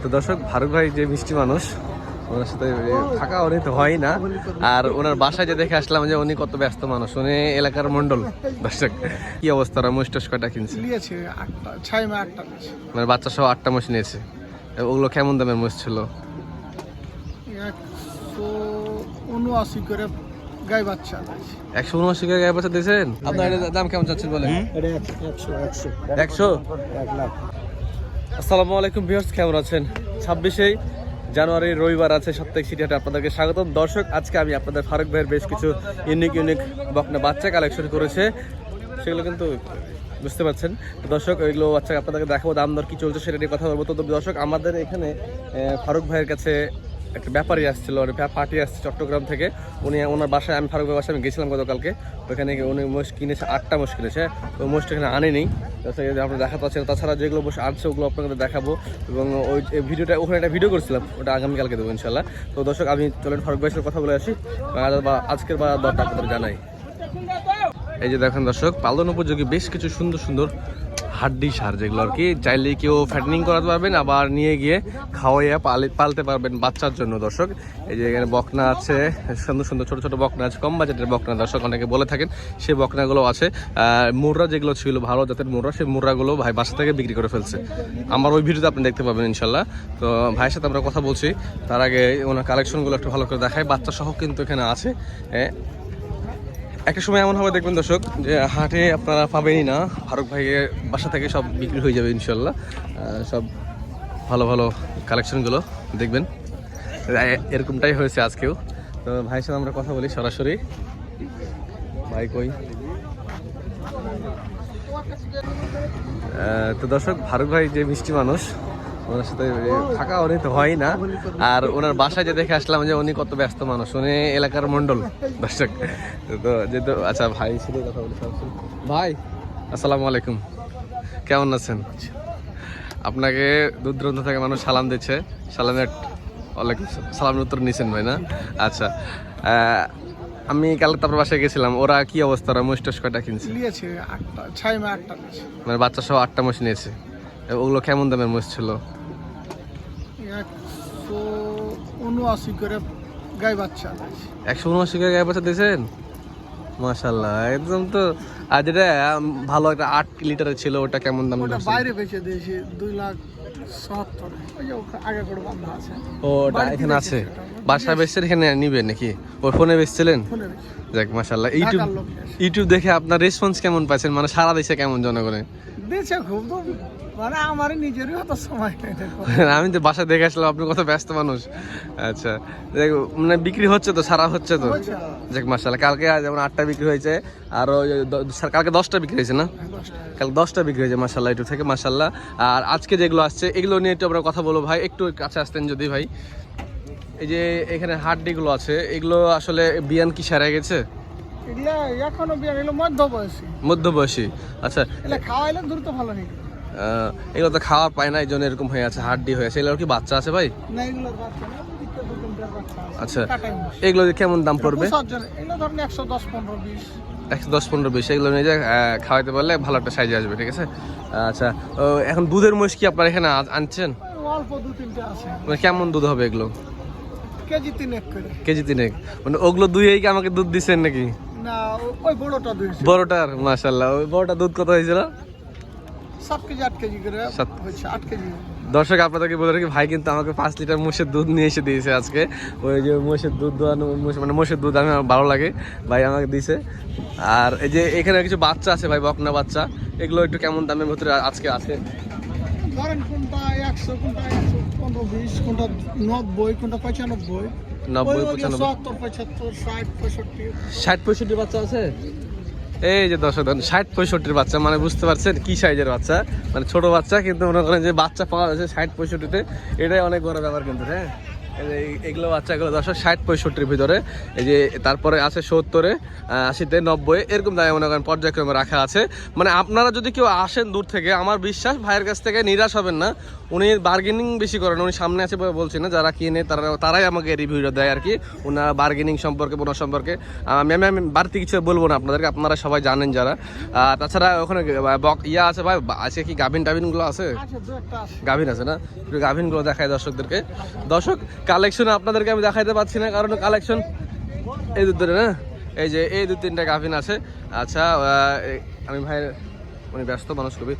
তো দর্শক ফারুক ভাই যে মিষ্টি মানুষ ওনার সাথে থাকা উনি তো হয় না। আর ওনার বাসায় যে দেখে আসলাম যে উনি কত ব্যস্ত মানুষ উনি এলাকার মন্ডল দর্শক কি অবস্থা? ওরা মুস্টাস কয়টা কিনছে? নিয়েছে আটটা ছয় মা আটটা মানে বাচ্চা সহ আটটা মোষ নিয়েছে। ওগুলো কেমন দামের মোষ ছিল? একশো উনআশি করে বাচ্চা একশো উনআশি করে গায়ে বাচ্চা দিয়েছেন? আপনার দাম কেমন চাচ্ছেন বলেন? একশো একশো। একশো? এক লাখ। আসসালামু আলাইকুম ভিউয়ার্স, কেমন আছেন? ছাব্বিশেই জানুয়ারি, রবিবার আছে সাপ্তাহিক সিটিহাটে আপনাদেরকে স্বাগতম। দর্শক, আজকে আমি আপনাদের ফারুক ভাইয়ের বেশ কিছু ইউনিক ইউনিক বকনা বাচ্চা কালেকশন করেছে। সেগুলো কিন্তু বুঝতে পারছেন। দর্শক, ওইগুলো আচ্ছা আপনাদেরকে দেখাবো, দাম দর কি চলছে সেটা নিয়ে কথা বলব। তো দর্শক, আমাদের এখানে ফারুক ভাইয়ের কাছে একটা ব্যাপারী আসছিল পার্টি আসছে চট্টগ্রাম থেকে। উনি ওনার বাসায়, আমি ফারুকের বাসায় আমি গেছিলাম গতকালকে। ওখানে উনি মোষ কিনেছে, আটটা মোষ কিনেছে। ওই মোষটা এখানে আনেনি। তাছাড়া আপনি দেখাতে পাচ্ছেন তাছাড়া যেগুলো মোষ আনছে, ওগুলো আপনাদের দেখাবো। এবং ওই ভিডিওটা, ওখানে একটা ভিডিও করছিলাম, ওটা আগামীকালকে দেবো ইনশাল্লাহ তো দর্শক, আমি চলেন ফারুক ভাইয়ের কথা বলে আসি। বা, আজকের বা দরটা আপনাদের জানাই। এই যে দেখেন দর্শক, পালন উপযোগী বেশ কিছু সুন্দর সুন্দর হাড্ডি সার, যেগুলো আর কি চাইলে কেউ ফ্যাটনিং করাতে পারবেন, আবার নিয়ে গিয়ে খাওয়াইয়া পালে পালতে পারবেন বাচ্চার জন্য, দর্শক। এই যে এখানে বকনা আছে, সুন্দর সুন্দর ছোট ছোট বকনা আছে, কম বাজেটের বকনা, দর্শক অনেকে বলে থাকেন সেই বকনাগুলো আছে। মুররা যেগুলো ছিল, ভালো জাতের মুররা সেই মুররাগুলো ভাই বাসা থেকে বিক্রি করে ফেলছে। আমার ওই ভিডিওতে আপনি দেখতে পাবেন, ইনশাল্লাহ। তো ভাইয়ের সাথে আমরা কথা বলছি, তার আগে ওনার কালেকশনগুলো একটু ভালো করে দেখায় বাচ্চা সহ কিন্তু এখানে আছে। একটা সময় এমন হবে, দেখবেন দর্শক, যে হাটে আপনারা পাবেনই না। ফারুক ভাইয়ের বাসা থেকে সব বিক্রি হয়ে যাবে ইনশাল্লাহ। সব ভালো ভালো কালেকশনগুলো দেখবেন। এরকমটাই হয়েছে আজকেও। তো ভাইয়ের সাথে আমরা কথা বলি সরাসরি। ভাই কই? তো দর্শক, ফারুক ভাই যে মিষ্টি মানুষ ওনার সাথে থাকা উনি তো হয় না। আর ওনার বাসায় যে দেখে আসলাম যে উনি কত ব্যস্ত মানুষ উনি এলাকার মন্ডল দর্শক। তো যেহেতু আচ্ছা ভাই ছিল কথা বলি ভাই আসসালামু আলাইকুম। কেমন আছেন? আপনাকে দূর দূরান্ত থেকে মানুষ সালাম দিচ্ছে। সালামের ওয়ালাইকুম সালাম। সালামের উত্তর নিছেন ভাই না? আচ্ছা আমি কালকে তারপর বাসায় গেছিলাম। ওরা কি অবস্থা? ওরা মুস্টাস কয়টা কিনছে? নিয়েছে আটটা ছয় আটটা মানে বাচ্চা সহ আটটা মোষ নিয়েছে। ওগুলো কেমন দামের মোষ ছিল? একশো উনআশি করে গাই বাচ্চা একশো উনআশি করে গায়ে বাচ্চা দিয়েছেন? মাশাল্লাহ একদম তো আর যেটা ভালো একটা আট লিটারের ছিল ওটা কেমন দাম ওটা বাইরে বেচে দিয়েছি দুই লাখ সত্তর ওই যে আগে করে বান্ধা আছে। ও ওটা এখানে আছে। বেচছেন এখানে নিবে নাকি? ওর ফোনে বেচছিলেন? ফোনে যাক মাশাল্লাহ ইউটিউব। ইউটিউব দেখে আপনার রেসপন্স কেমন পাচ্ছেন? মানে সারা দেশে কেমন জনগণে দিয়েছে খুব মানে আমার নিজেরই হতো সময় নেই আমি তো বাসায় দেখে আসলাম আপনি কত ব্যস্ত মানুষ। আচ্ছা দেখ মানে বিক্রি হচ্ছে তো সারা হচ্ছে তো? যাক মাশাল্লাহ কালকে যেমন আটটা বিক্রি হয়েছে আর কালকে দশটা বিক্রি হয়েছে না? হ্যাঁ, দশটা। কাল দশটা বিক্রি হয়েছে মাসাল্লাহ একটু থেকে মাসাল্লাহ আর আজকে যেগুলো আসছে এগুলো নিয়ে একটু আমরা কথা বলব ভাই একটু কাছে আসতেন যদি ভাই। এই যে এখানে হাড্ডিগুলো আছে এগুলো আসলে বিয়ান কি সেরে গেছে? এগুলা এখনও বিয়ে এগুলো মধ্য বয়সী মধ্যবয়সী। আচ্ছা এগুলো খাওয়াইলে দ্রুত ভালো আহ, এগুলো তো খাওয়ার পায় না এই জন্য এরকম হয়ে আছে হাড্ডি হয়ে আছে। এগুলোর কি বাচ্চা আছে ভাই। আচ্ছা। এগুলো কেমন দাম পড়বে? একশো দশ পনেরো বিশ। এগুলো নিয়ে যায় খাওয়াইতে পারলে ভালো একটা সাইজে আসবে ঠিক আছে? আচ্ছা এখন দুধের মহিষ কি আপনার এখানে আনছেন? অল্প দু তিনটে আছে। মানে কেমন দুধ হবে এগুলো? কেজি তিনেক করে। কেজি তিনেক। মানে ওগুলো দুইয়েই কি আমাকে দুধ দিচ্ছেন নাকি? না ওই বড়টা দুইশো বড়টার মাশাল্লাহ ওই বড়টা দুধ কত হয়েছিল? দর্শক আপনাদেরকে বলে রাখি ভাই কিন্তু আমাকে পাঁচ লিটার মোষের দুধ নিয়ে এসে দিয়েছে আজকে। ওই যে মোষের দুধ দোয়ানো মানে মোষের দুধ আমি আমার ভালো লাগে। ভাই আমাকে দিয়েছে। আর এই যে এখানে কিছু বাচ্চা আছে ভাই বকনা বাচ্চা। এগুলো একটু কেমন দামের ভিতরে আজকে আছে? ষাট পঁয়ষট্টি বাচ্চা আছে? এই যে দর্শক ধরুন ষাট পঁয়ষট্টির বাচ্চা মানে বুঝতে পারছেন কি সাইজের বাচ্চা? মানে ছোট বাচ্চা, কিন্তু মনে করেন যে বাচ্চা পাওয়া যাচ্ছে ষাট পঁয়ষট্টিতে। এটাই অনেক বড় ব্যাপার কিন্তু হ্যাঁ? এগুলো বাচ্চাগুলো দর্শক ষাট পঁয়ষট্টির ভিতরে এই যে তারপরে আছে সত্তরে আশিতে নব্বই এরকম দামে মনে করেন পর্যায়ক্রমে রাখা আছে। মানে আপনারা যদি কেউ আসেন দূর থেকে আমার বিশ্বাস ভাইয়ের কাছ থেকে নিরাশ হবেন না। উনি বার্গেনিং বেশি করেন উনি সামনে আছে বলে বলছি না যারা কিনে তারা তারাই আমাকে রিভিউটা দেয় আর কি। ওনারা বার্গেনিং সম্পর্কে বোনাস সম্পর্কে। আমি আমি বাড়তি কিছু বলব না আপনাদেরকে আপনারা সবাই জানেন যারা। তাছাড়া ওখানে বক ইয়া আছে ভাই আছে কি গাভিন টাভিনগুলো আছে আছে একটা গাভিন আছে না? গাভিনগুলো দেখায় দর্শকদেরকে। দর্শক কালেকশন আপনাদেরকে আমি দেখাইতে পারছি না কারণ কালেকশন এই দুধ না? এই যে এই দু তিনটা গাভিন আছে। আচ্ছা আমি ভাই উনি ব্যস্ত মানুষ খুবই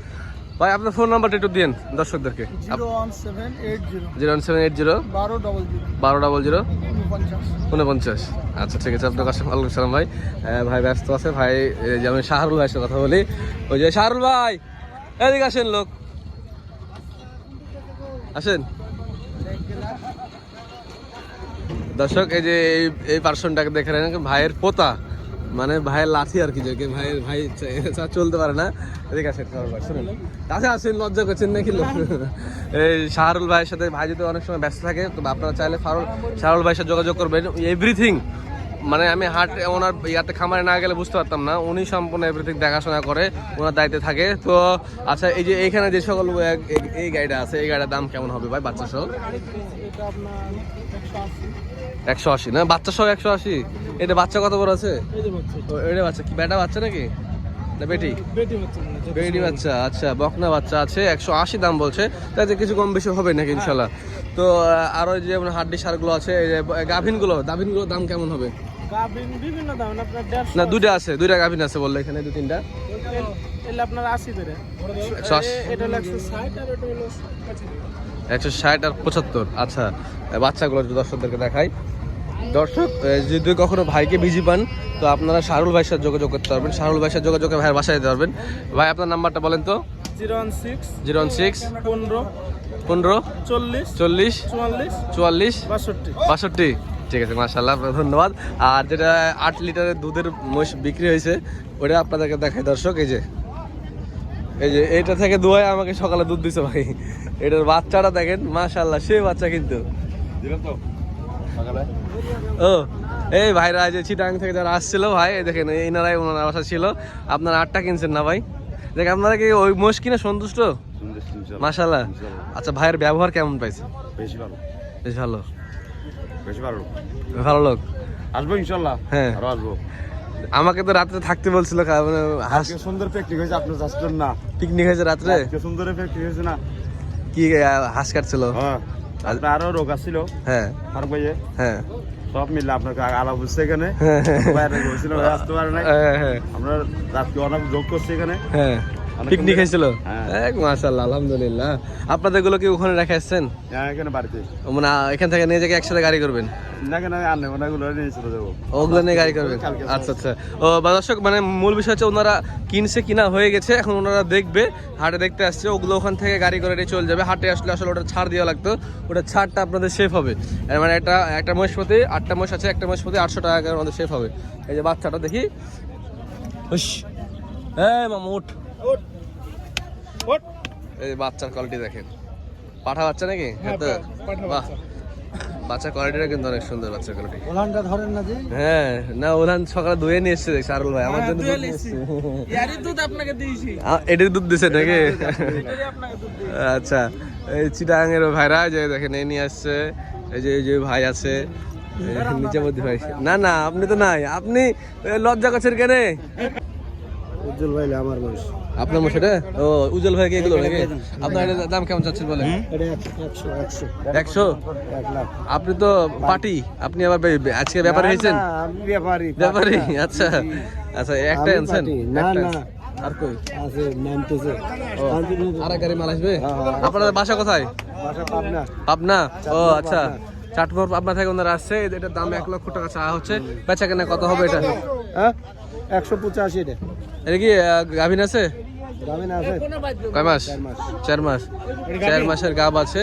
ভাই আপনার ফোন নাম্বারটা একটু দিন দর্শকদেরকে। Zero one seven eight zero বারো ডবল জিরো উনপঞ্চাশ। আচ্ছা ঠিক আছে আপনার কাছে আলাইকুম সালাম ভাই। ভাই ব্যস্ত আছে ভাই এই যে আমি শাহরুল ভাইয়ের সাথে কথা বলি। ওই যে শাহরুল ভাই এদিকে আসেন লোক। আসেন। দর্শক, এই যে এই এই পার্সনটাকে দেখে নেন, ভাইয়ের পোতা মানে ভাইয়ের লাঠি আর কি যে ভাইয়ের ভাই চলতে পারে না। এদিকে আসেন শুনুন। কাছে আসেন, লজ্জা করছেন নাকি এই শাহরুল ভাইয়ের সাথে ভাই যদি অনেক সময় ব্যস্ত থাকে, তো আপনারা চাইলে ফারুল, শাহরুল ভাইয়ের সাথে যোগাযোগ করবেন। এভরিথিং মানে আমি হাট, ওনার ইয়াতে খামারে না গেলে বুঝতে পারতাম না। উনি সম্পূর্ণ এভরিথিং দেখাশোনা করে, ওনার দায়িত্বে থাকে। তো আচ্ছা এই যে এইখানে যে সকল এই গাড়িটা আছে, এই গাড়িটার দাম কেমন হবে ভাই বাচ্চা সহ একশো আশি না? বাচ্চা সহ একশো আশি? এটা বাচ্চা কত বড় আছে? এটা বাচ্চা। কি? বেটা বাচ্চা নাকি? না বেটি? বাচ্চা আচ্ছা বকনা বাচ্চা আছে একশো আশি দাম বলছে। তাতে কিছু কম বেশি হবে নাকি ইনশাল্লাহ তো আহ, আরও যে হাড্ডি সারগুলো আছে এই যে গাভিনগুলো গাভিনগুলোর দাম কেমন হবে? না দুইটা আছে দুইটা গাভিন আছে বললে এখানে দু তিনটা। একশো ষাট আর পঁচাত্তর আচ্ছা। বাচ্চাগুলো দর্শকদেরকে দেখাই। দর্শক যদি কখনো ভাইকে বিজি পান তো আপনারা শাহরুল ভাইয়ের সাথে যোগাযোগ করতে পারবেন। শাহরুল ভাইয়ের সাথে যোগাযোগ করে ভাইয়ের বাসায় যেতে পারবেন। ভাই আপনার নাম্বারটা বলেন তো। Zero one six zero one six পনেরো পনেরো চল্লিশ চল্লিশ চুয়াল্লিশ চুয়াল্লিশ বাষট্টি। বাষট্টি। ঠিক আছে মাশাল্লাহ ধন্যবাদ। আর যেটা আট লিটারের দুধের মহিষ বিক্রি হয়েছে ওটা আপনাদেরকে দেখাই দর্শক এই যে। এই যে এইটা থেকে দুয়ায় আমাকে সকালে দুধ দিছে ভাই। এটার বাচ্চাটা দেখেন মাশাল্লাহ সে বাচ্চা কিন্তু। ও এই ভাইরা যে চিটাং থেকে যারা আসছিল ভাই দেখেন এনারাই ওনার বাসা ছিল। আপনারা আটটা কিনছেন না ভাই? দেখ আপনারা কি ওই মোষ কিনে সন্তুষ্ট? মাশাল্লাহ। আচ্ছা ভাইয়ের ব্যবহার কেমন পাইছে? বেশি ভালো। বেশ ভালো। বেশি ভালো ভালো লোক? আসব ইনশাল্লাহ। হ্যাঁ। আরও আসব। আমাকে তো রাত্রে থাকতে বলছিল কা- মানে সুন্দর পিকনিক হয়েছে আপনার চাষটার না। পিকনিক হয়েছে রাত্রে? সুন্দর পিকনিক হয়েছে না। কি হাঁস কাটছিল? হ্যাঁ। আরও রোগ আসছিল হ্যাঁ। ফারুক ভাইয়ে। হ্যাঁ। সব মিললে আপনাকে আলাপ হচ্ছে এখানে। হ্যাঁ, বাইরে আসতে পারে না হ্যাঁ, হ্যাঁ, আপনার অনেক যোগ করছি এখানে। হ্যাঁ। পিকনিক হয়েছিল? হ্যাঁ। এক মাশাল্লাহ আলহামদুলিল্লাহ। আপনাদেরগুলো কি ওখানে রেখে এসছেন হ্যাঁ এখানে বাড়িতে। মানে এখান থেকে নিয়ে যাকে একসাথে গাড়ি করবেন? না কেন আনে ওনাগুলো নিয়ে চলে যাব। ওগুলো নিয়ে গাড়ি করবেন? আচ্ছা আচ্ছা। ও দর্শক মানে মূল বিষয় হচ্ছে ওনারা কিনছে কিনা হয়ে গেছে এখন ওনারা দেখবে হাটে দেখতে আসছে ওগুলো ওখান থেকে গাড়ি করে নিয়ে চলে যাবে। হাটে আসলে আসলে ওটা ছাড় দেওয়া লাগতো ওটা ছাড়টা আপনাদের সেফ হবে। মানে একটা একটা মহিষপতি আটটা মহিষ আছে একটা মহিষপতি আটশো টাকা আমাদের সেফ হবে। এই যে বাচ্চাটা দেখি। হুস হ্যাঁ মামু উঠ। এই বাচ্চার কোয়ালিটি দেখেন। পাঠা বাচ্চা নাকি? হ্যাঁ, তো বাহ বাচ্চা। বাচ্চার কোয়ালিটিটা কিন্তু অনেক সুন্দর বাচ্চার কোয়ালিটি ওলানটা ধরেন না যে। হ্যাঁ না ওখান সকালে ধুয়ে নিয়ে এসছে দেখছি আরুল ভাই। আমার হ্যাঁ, জন্য ধুয়ে দুধ নিয়ে আপনাকে দিয়েছি। এটির দুধ দিছে নাকি? আচ্ছা এই চিটাঙের ভাইরা যে দেখেন এই নিয়ে আসছে। এই যে এই যে ভাই আছে। মধ্যে ভাই। না না আপনি তো নাই। আপনি লজ্জা করছেন কেন? উজ্জ্বল ভাই আমার বয়স। আপনার মশাটা ও উজ্জ্বল ভাই কি এগুলো নাকি? আপনার দাম কেমন চাচ্ছেন বলেন? একশো আপনি তো পার্টি। আপনি আবার আজকে ব্যাপারে হয়েছেন? ব্যাপারী আচ্ছা। আচ্ছা একটা আনছেন? party, না, একটা না। আনছেন। আর কই? আছে নামতেছে আর গাড়ি মাল আসবে? হ্যাঁ, আপনাদের বাসা কোথায়? বাসা পাবনা। পাবনা? ও আচ্ছা। পাবনা। পাবনা থেকে ওনারা আসছে। এটার দাম এক লক্ষ টাকা হচ্ছে। বেচা কেনা কত হবে এটা? হ্যাঁ? একশো পঁচাশি এটা। এটা কি গাভিন আছে? কয় মাস? চার মাস। চার মাসের গাব আছে।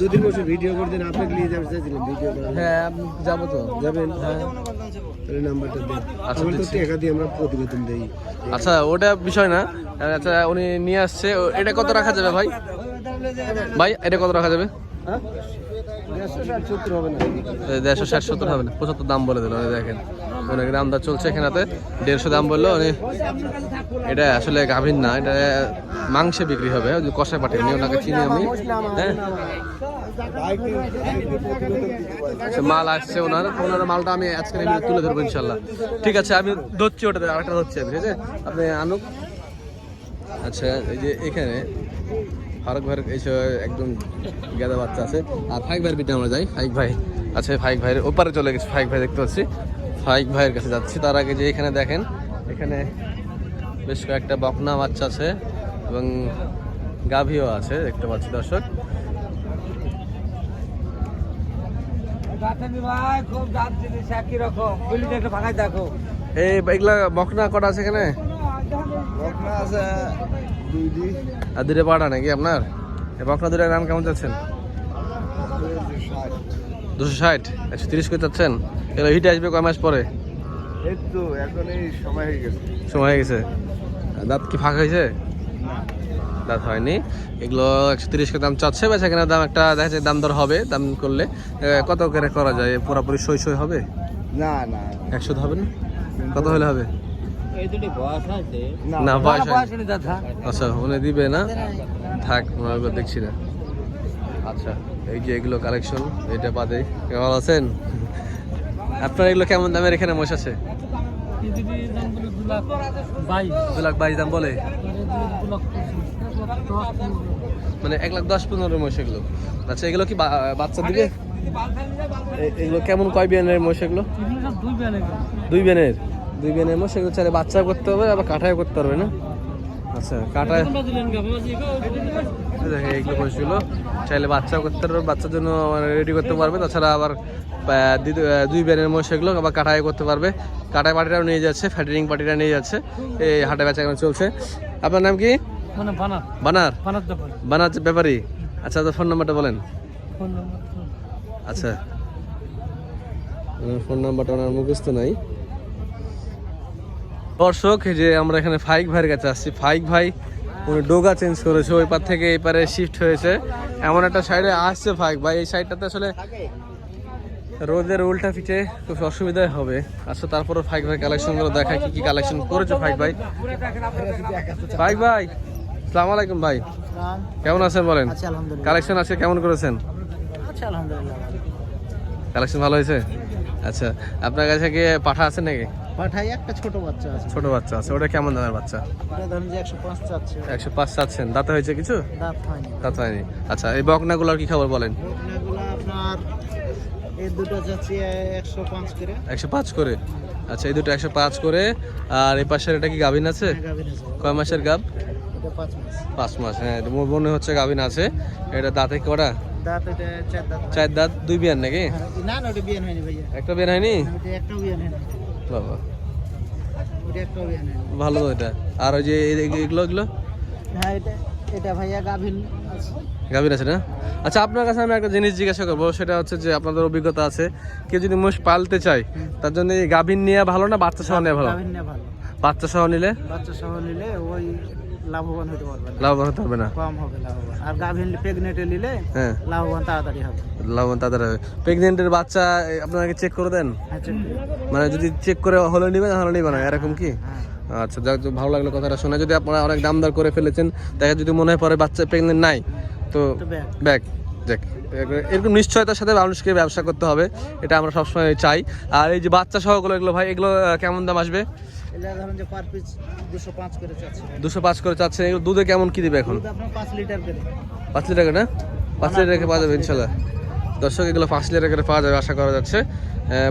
দুদিন বসে ভিডিও নিয়ে ভিডিও করে হ্যাঁ যাব তো। যাবেন? তাহলে নাম্বারটা দেন। আচ্ছা, তো টাকা দিয়ে আমরা প্রতিবেদন দেই। আচ্ছা ওটা বিষয় না। আচ্ছা উনি নিয়ে আসছে। এটা কত রাখা যাবে ভাই? ভাই এটা কত রাখা যাবে? দেড়শো ষাট সত্তর হবে না। দেড়শো ষাট সত্তর হবে না। পঁচাত্তর দাম বলে দিল দেখেন। অনেক দাম দর চলছে এখানেতে। দেড়শো দাম বলল এটা আসলে গাভীর না এটা মাংসে বিক্রি হবে কষায় পাঠিয়ে ওনাকে চিনি আমি। হ্যাঁ? আচ্ছা, মাল আসছে ওনার ওনার মালটা আমি আজকে তুলে ধরবো ইনশাল্লাহ। ঠিক আছে আমি ধরছি ওটাতে আরেকটা ধরছি আমি, ঠিক আছে? আপনি আনুক। আচ্ছা এই যে এখানে ফারুক ভাইয়ের এই যে একদম গেদা বাচ্চা আছে। আর ফাইক ভাইয়ের পিঠে আমরা যাই ফাইক ভাই। আচ্ছা ফাইক ভাইয়ের ওপারে চলে গেছে ফাইক ভাই দেখতে পাচ্ছি। ফাইক ভাইয়ের কাছে যাচ্ছি। তার আগে যে এখানে দেখেন এখানে বেশ কয়েকটা বকনা বাচ্চা আছে এবং গাভীও আছে দেখতে পাচ্ছি দর্শক। এই এগুলা বকনা কটা আছে এখানে? আছে দুইটি। আর দুটো পাড়া নাকি আপনার? এই বকনা দুটার দাম কেমন চাচ্ছেন? দুশো ষাট একশো তিরিশ করে চাচ্ছেন? এগুলো হিটে আসবে কয় মাস পরে? এই তো এখন এই সময় হয়ে গেছে। সময় হয়ে গেছে। দাঁত কি ফাঁকা হয়েছে? দাঁত হয়নি। এগুলো একশো তিরিশ করে দাম চাচ্ছে বা সেখানে দাম একটা দেখা যাচ্ছে দাম দর হবে দাম করলে কত করে করা যায়? পুরোপুরি সই সই হবে? না না। একশো হবে না? কত হলে হবে? না বয়স আচ্ছা উনি দিবে না? থাক দেখছি না। আচ্ছা। এই যে এগুলো কালেকশন এটা বাদে। কেমন আছেন? আপনার এগুলো কেমন দামের এখানে মশ আছে? দু লাখ বাইশ। দাম বলে? মানে এক লাখ দশ পনেরো মহিষ এগুলো। আচ্ছা এগুলো কি বা- বাচ্চা দিবে? এগুলো কেমন কয় বিয়ানের মহিষ এগুলো? এগুলো দুই বিয়ানের। দুই বিয়ানের? মহিষ এগুলো চাইলে বাচ্চা করতে হবে আবার কাঠায় করতে পারবে না? আচ্ছা কাঠায় দেখেন এইগুলো মহিষগুলো। চাইলে বাচ্চাও করতে পারবে বাচ্চার জন্য রেডি করতে পারবে। তাছাড়া আবার দুই বিয়ানের মহিষ এগুলো আবার কাঠায় করতে পারবে। কাটায় পাটিটাও নিয়ে যাচ্ছে ফ্যাটারিং পাটিটা নিয়ে যাচ্ছে। এই হাটে বেচা কেন চলছে। আপনার নাম কি? মানে বানার। বানার? ব্যাপার। আচ্ছা তো ফোন নাম্বারটা বলেন। আচ্ছা। ফোন নাম্বারটা ওনার মুখস্থ নাই। দর্শক যে আমরা এখানে ফাইক ভাইয়ের কাছে আসছি। ফাইক ভাই উনি ডোগা চেঞ্জ করেছে ওই পার থেকে এই পারে শিফট হয়েছে। এমন একটা সাইডে আসছে ফাইক ভাই এই সাইডটাতে আসলে রোদের উল্টা পিঠে খুব অসুবিধাই হবে। আচ্ছা তারপরে ফাইক ভাই কালেকশনগুলো দেখায় কি কি কালেকশন করেছে ফাইক ভাই? ফাইক ভাই সালাম আলাইকুম ভাই। কেমন আছেন বলেন? কালেকশন আছে কেমন করেছেন? আচ্ছা কালেকশন ভালো হয়েছে? আচ্ছা আপনার কাছে কি পাঠা আছে নাকি? পাঠাই একটা ছোট বাচ্চা আছে। ছোট বাচ্চা আছে ওটা কেমন দামের বাচ্চা? ওটা ধরেন যে একশো পাঁচ চাচ্ছে। একশো পাঁচ চাচ্ছেন দাঁতে হয়েছে কিছু? দাঁত হয়নি। দাঁত হয়নি। আচ্ছা এই বকনাগুলোর কি খবর বলেন? এগুলো আপনার এই দুটো যাচ্ছে একশো পাঁচ করে। একশো পাঁচ করে? আচ্ছা এই দুটো একশো পাঁচ করে আর এই পাশের এটা কি গাভিন আছে? কয় মাসের গাব এটা পাঁচ মাস। পাঁচ মাস হ্যাঁ এটা মনে হচ্ছে গাভিন আছে। এটা দাঁতে কটা? দাঁত চার দাঁত। দুই বিয়ান নাকি? হ্যাঁ, না না ওটা বিয়ান হয়নি ভাইয়া। একটা বিয়ান হয়নি? ওটা একটাও বিয়ান হয়নি। বাবা। ভালো এটা। আর ওই যে এগুলো এগুলো? হ্যাঁ এটা এটা ভাইয়া গাভীর গাভীর আছে না? আচ্ছা আপনার কাছে আমি একটা জিনিস জিজ্ঞাসা করব সেটা হচ্ছে যে আপনাদের অভিজ্ঞতা আছে কেউ যদি মোষ পালতে চায় তার জন্য এই গাভীর নিয়ে ভালো না বাচ্চা সহ নেওয়া নিয়ে ভালো। বাচ্চা সহ নিলে? বাচ্চা সহ নিলে ওই লাভবান হতে পারবে না। লাভবান হতে হবে না। কম হবে লাভবান। আর গাভিন প্রেগনেন্টে নিলে হ্যাঁ। লাভবান তাড়াতাড়ি হবে। লাভবান তাদের হবে। প্রেগনেন্টের বাচ্চা আপনাকে চেক করে দেন? হ্যাঁ করে। মানে যদি চেক করে হলে নিবে না হলে নিবে না এরকম কি? হ্যাঁ। আচ্ছা যাক ভালো লাগল কথাটা শুনে। যদি আপনারা অনেক দাম দর করে ফেলেছেন দেখা যদি মনে হয় পরে বাচ্চা প্রেগনেন্ট নাই তো ব্যাগ। দেখ এরকম নিশ্চয়তার সাথে মানুষকে ব্যবসা করতে হবে। এটা আমরা সবসময় চাই। আর এই যে বাচ্চা সহগুলো এগুলো ভাই এগুলো কেমন দাম আসবে? এটা ধরুন যে পার পিস দুশো পাঁচ করে চাচ্ছে। দুশো পাঁচ করে চাচ্ছেন এগুলো দুধে কেমন কি দিবে এখন? আপনার পাঁচ লিটার করে। পাঁচ লিটার করে না? পাঁচ লিটার পাওয়া যাবে ইনশাল্লাহ। দর্শক এগুলো পাঁচ লিটার করে পাওয়া যাবে আশা করা যাচ্ছে।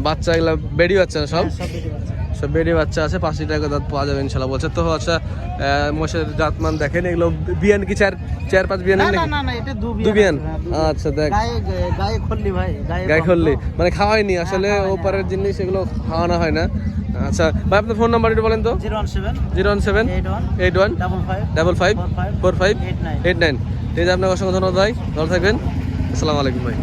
বাচ্চা এগুলো বেডি বাচ্চা না সব? হ্যাঁ, সব বেডি বাচ্চা। আছে পাঁচ লিটার করে পাওয়া যাবে ইনশাল্লাহ। বলছে তো আচ্ছা জাতমান দেখেন এগুলো বিয়ান কি চার চার পাঁচ বিয়ান না এটা দু বিয়ান হ্যাঁ। আচ্ছা দেখ। গায়ে ভাই গায়ে গায়ে খুললি। মানে খাওয়াইনি আসলে খাওয়াই ওপারের জিনিস এগুলো খাওয়ানো হয় না। আচ্ছা ভাই আপনার ফোন নাম্বার একটু বলেন তো। Zero one seven. Eight one. Double five. Four five. Eight nine. ঠিক আছে আপনাকে অসংখ্য ধন্যবাদ ভাই। ভালো থাকবেন। আসসালামু আলাইকুম ভাই।